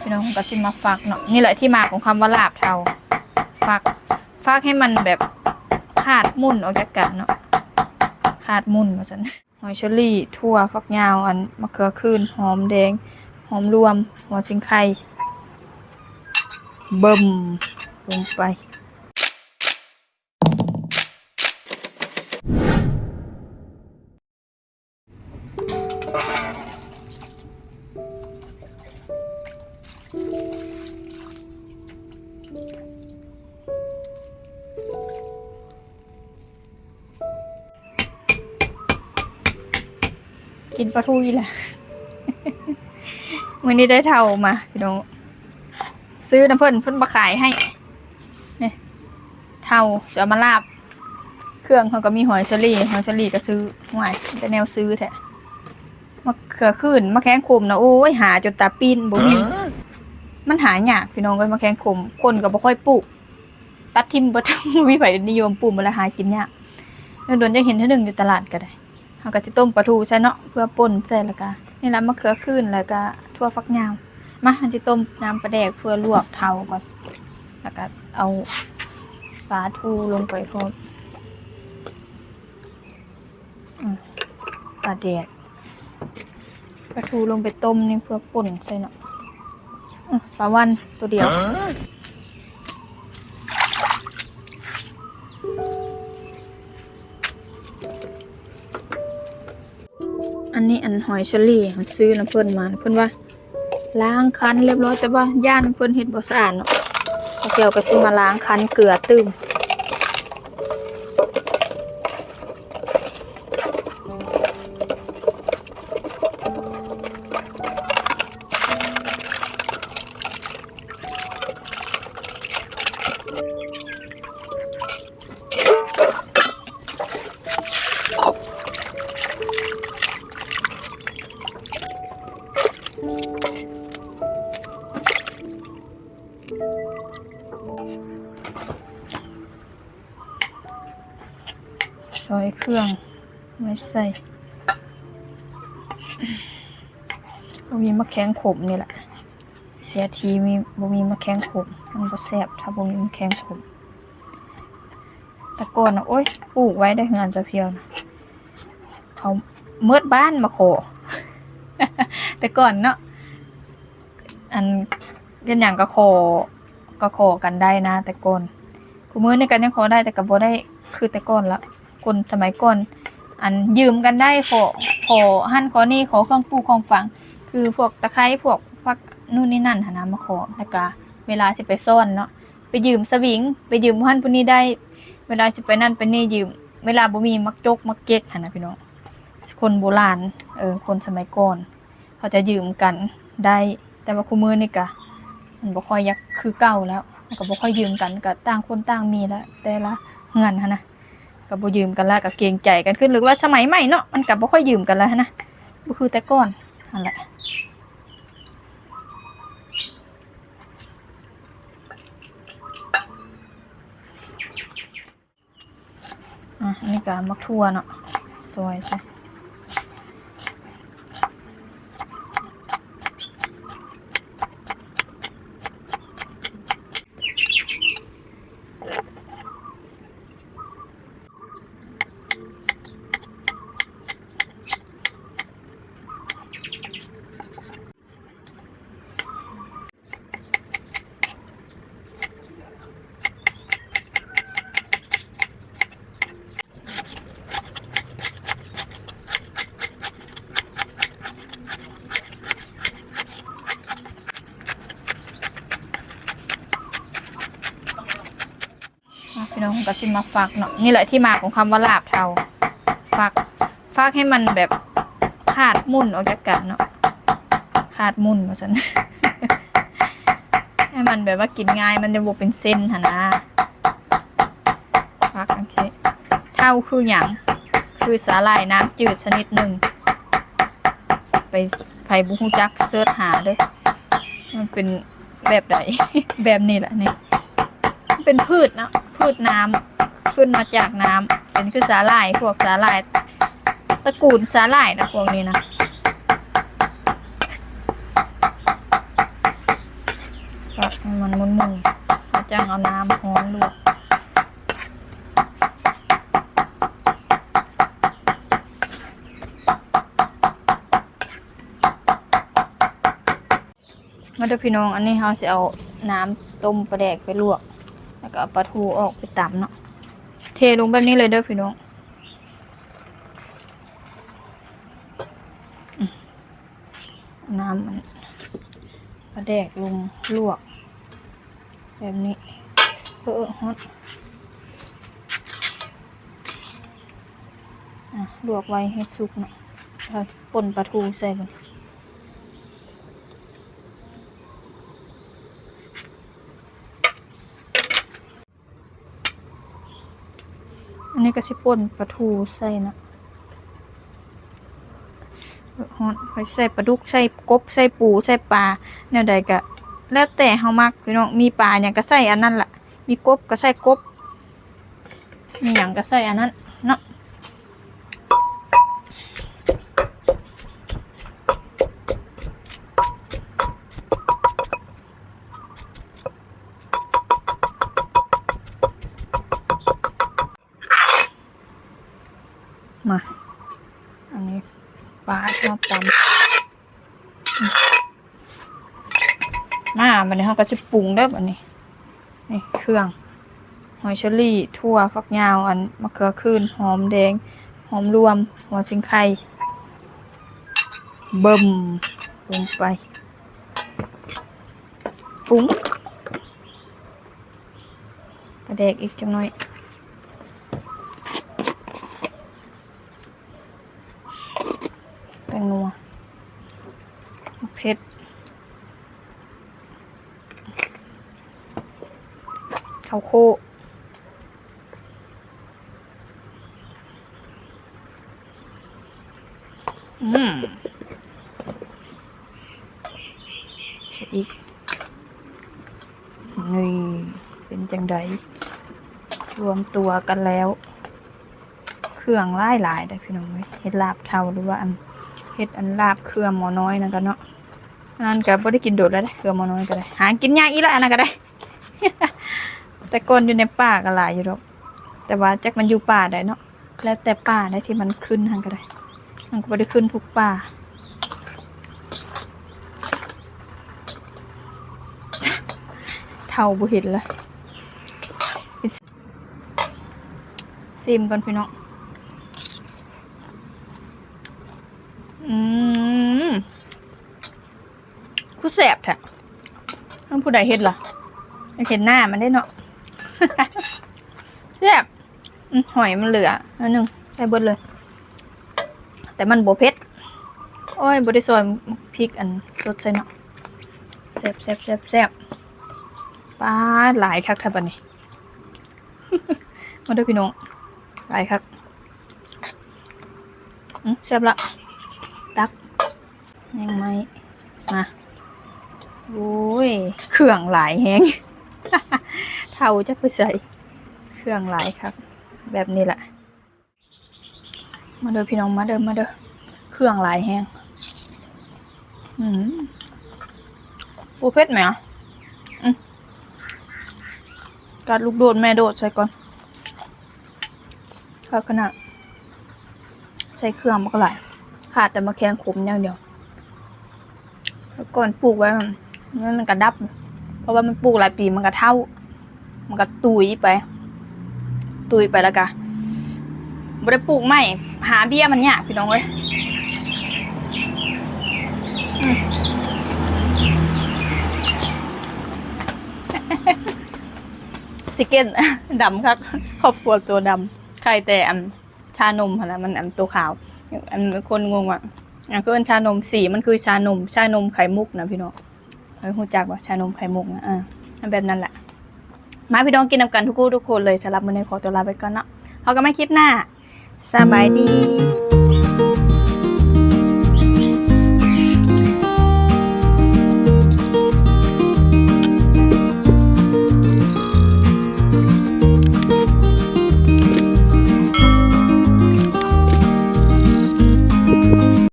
พี่น้องก็ชิมมาฟักเนาะนี่แหละที่มาของคำว่าลาบเทาฟักฟักให้มันแบบขาดมุ่นออกจากกันเนาะขาดมุ่นมาจันหอยเชอรี่ทั่วฟักยาวอันมะเขือคืนหอมแดง หอมรวมหัวชิงไข่เบิ่มลงไป กินปลาทูอีแหละวันนี้ได้เท่ามาพี่น้องซื้อน้ำเพิ่นเพิ่นมาขายให้เนี่ยเท่าจะเอามาลาบ เครื่องเขาก็มีหอยเชอรี่หอยเชอรี่ก็ซื้อห่วยแต่แนวซื้อแท้มะเขือขึ้นมะแข้งคมนะโอ้ยหาจนตาปีนบ่มีมันหายากพี่น้องก็มะแข้งคมคนก็บ่ค่อยปลูกตัดทิมบ่บ่มีไผนิยมปลูกมาแล้วหากินยากแล้วโดนจะเห็นเท่านึงอยู่ตลาดก็ได้ เราก็จะต้มปลาทูใช่เนาะเพื่อป่นใส่แล้วก็นี่ละมะเขือขึ้นแล้วก็ทั่วฟักยาวมาอันจะต้มน้ำปลาแดกเพื่อลวกเทาก่อนแล้วก็เอาปลาทูลงไปพร้อมปลาแดกปลาทูลงไปต้มนี่เพื่อป่นใส่เนาะปลาวันตัวเดียว อันนี้อันหอยเชอรี่ซื้อน้ำเพิ่นมาเพิ่นว่า ล้างคั้นเรียบร้อยแต่ว่าย่านเพิ่นเห็ดบ่สะอาดเนาะเอาเกี่ยวก็สิมาล้างคั้นเกลือตื้ม รื่องไม่ใส่บ่มีมะแขงขมนี่แหละ เสียทีมีบ่มีมะแขงขมมันบ่แซ่บถ้าบ่มีมะแขงขมแต่ก่อนนะโอ๊ยปลูกไว้ได้งานจะเพียวนะเขาเมิดบ้านมาโขแต่ก่อนเนาะอันเป็นอย่างก็ขอก็ขอกันได้นะ แต่ก่อนกูมือนี่กันยังขอได้แต่ก็บ่ได้คือแต่ก่อนละ คนสมัยก่อนอันยืมกันได้ขอขอหั่นขอนี่ขอเครื่องปลูกของฝัง คือพวกตะไคร้พวกฟักนู่นนี่นั่นหานามาขอแล้วก็เวลาจะไปซ่อนเนาะไปยืมสวิง ไปยืมหั่นพวกนี้ได้ เวลาจะไปนั่นไปนี่ยืม เวลาบ่มีมักจกมักเก๊กหันนะพี่น้องคนโบราณเออคนสมัยก่อน เขาจะยืมกันได้ แต่ว่าคู่มือนี่กะมันบ่ค่อยยักคือเก่าแล้วก็บ่ค่อยยืมกันก็ต่างคนต่างมีแล้วแต่ละเงินหันนะ กับ่ยืมกันแล้วกับเกรงใจกันขึ้นหรือว่าสมัยใหม่เนาะมันกับ่ค่อยยืมกันแล้วนะบ่คือแต่ก่อนนั่นแหละอะนี่ก็มักทั่วเนาะซอยใช่อะ พี่น้องก็ชิมมาฟักเนาะนี่แหละที่มาของคำว่าลาบเทาฟักฟักให้มันแบบขาดมุ่นออกจากกันเนาะขาดมุ่นว่าฉันให้มันแบบว่ากินง่ายมันจะบวเป็นเส้นหนนะฟักโอเคเท่าคืออย่างคือสาหร่ายน้ำจืดชนิดหนึ่งไปไผ่บุฮูจักเสิร์ชหาด้วยมันเป็นแบบไหนแบบนี้แหละนี่เป็นพืชเนาะ พืชน้ำขึ้นมาจากน้ำเป็นคือสาหร่ายพวกสาหร่ายตระกูลสาหร่ายนะพวกนี้นะให้มันมุนๆแล้วจังเอาน้ำร้อนลวกมาด้อพี่น้องอันนี้เราจะเอาน้ำต้มปลาแดกไปลวก ก็ปลาทูออกไปตำเนาะ เทลงแบบนี้เลยเด้อพี่น้องน้ำมันปลาแดกลงลวก แบบนี้เออฮอตอะลวกไว้ให้สุกเนาะแล้วป่นปลาทูใส่มัน นี้ก็สิป่นปลาทูใส่นะฮอนไปใส่ปลาดุกใส่กบใส่ปูใส่ปลาแนวใดก็แล้วแต่เฮามักพี่น้องมีปลาอยังก็ใส่อันนั้นล่ะ มีกบก็ใส่กบมีอย่างก็ใส่อันนั้นเนาะ ก็จะปรุงได้แบบนี้ นี่เครื่อง หอยเชอรี่ทั่วฟักยาวอันมะเขือคืนหอมแดง หอมรวม หัวชิงไข่เบิ่มลงไปปรุงประเดกอีกจังหน่อย แป้งนัวเผ็ดข้าวโคอืมจะอีกนี่เป็นจังไดรวมตัวกันแล้ว เครื่องหลายหลายได้พี่น้องเว้ยเฮ็ดลาบเทาหรือว่าอันเฮ็ดอันลาบเครือหมอน้อยนั่นก็เนาะนั่นก็บ่ได้กินโดดแล้วเด้เครือหมอน้อยก็ได้ หากินยากอีละอันนั้นก็ได้ แต่ก่อนอยู่ในป่าก็หลายอยู่ดอกแต่ว่าแจักมันอยู่ป่าได้เนาะแล้วแต่ป่าได้ที่มันขึ้นทางก็ได้มันก็บ่ได้ขึ้นทุกป่าเท่าบ่เห็นเลยซิมก่อนพี่น้องอืมผู้แสบแท้ต้องผู้ใดเห็นล่ะไม่เห็นหน้ามันได้เนาะ แสบหอยมันเหลืออันหนึ่งใส่เบิดเลย แต่มันโบเผ็ดโอ้ยบดิซอยพริกอันสดใส่เนาะแซ่บแซ่บแซ่บแซ่บป้าหลายคักท่าบันนี้มาด้วยพี่น้องหลายคักอืมแซ่บละตักยังไม่มาโอ้ยเครื่องหลายแฮง เท่าจะไปใส่เครื่องหลายครับ แบบนี้แหละ มาเด้อพี่น้องมาเด้อมาเด้อเครื่องหลายแฮงอืมปูเพชรไหมอะกัดลูกโดดแม่โดดใส่ก่อนข้าวขนาดใส่เครื่องมันก็หลายขาดแต่มาแข้งขมอย่างเดียว แล้วก่อนปลูกไว้มันมันกระดับ เพราะว่ามันปลูกหลายปีมันก็เท่า มันก็ตุยไป ตุยไปแล้วกะบ่ได้ปลูกใหม่หาเบี้ยมันยากพี่น้องเอ้ยสิเก้นดำครับครอบครัวตัวดำใครแต่อันชานมนนะมันอันตัวขาวอันคนงงอะอันคืออันชานมสีมันคือชานม ชานมไข่มุกนะพี่น้องเฮ้ยหูจักว่าชานมไข่มุกนะอ่าอันแบบนั้นแหละ มาพี่น้องกินนำกันทุกคู่ทุกคนเลยสำหรับมื้อนี้ขอตัวลาไปก่อนเนาะพบกันใหม่คลิปหน้าสบายดี